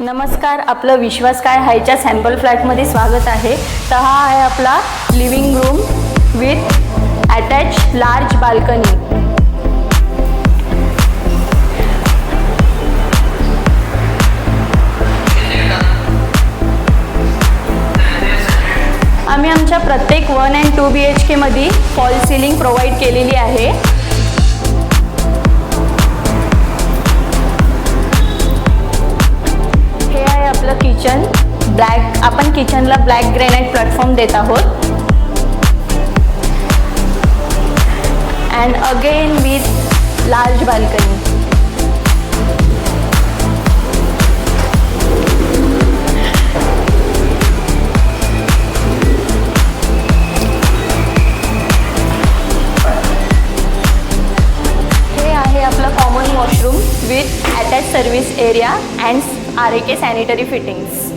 नमस्कार आपलं विश्वास काय हायच्या सॅम्पल फ्लॅटमध्ये स्वागत आहे. तर हा आहे आपला living room with attach large balcony आम्ही आमच्या प्रत्येक one and two B H केमध्ये फॉल सिलिंग प्रोव्हाइड केलेली आहे. किचन ब्लॅक आपण किचनला ब्लॅक ग्रेनाइट प्लॅटफॉर्म देत आहोत. And again with large balcony हे आहे आपलं common washroom with attach service area and R A K sanitary fittings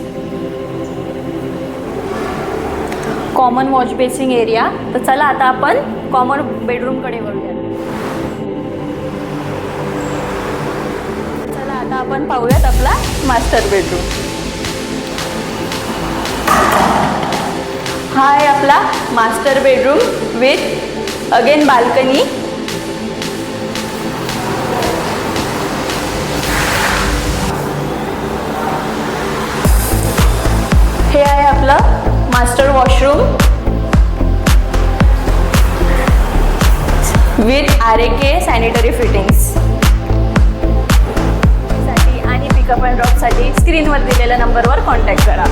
common wash basin area तर चला आता आपण कॉमन बेडरूमकडे वळूया. चला आता आपण पाहूयात आपला मास्टर बेडरूम हा आहे आपला master bedroom with again balcony master washroom with R A K sanitary फिटिंग्ससाठी आणि पिकअप अँड ड्रॉपसाठी स्क्रीनवर दिलेल्या नंबरवर कॉन्टॅक्ट करा.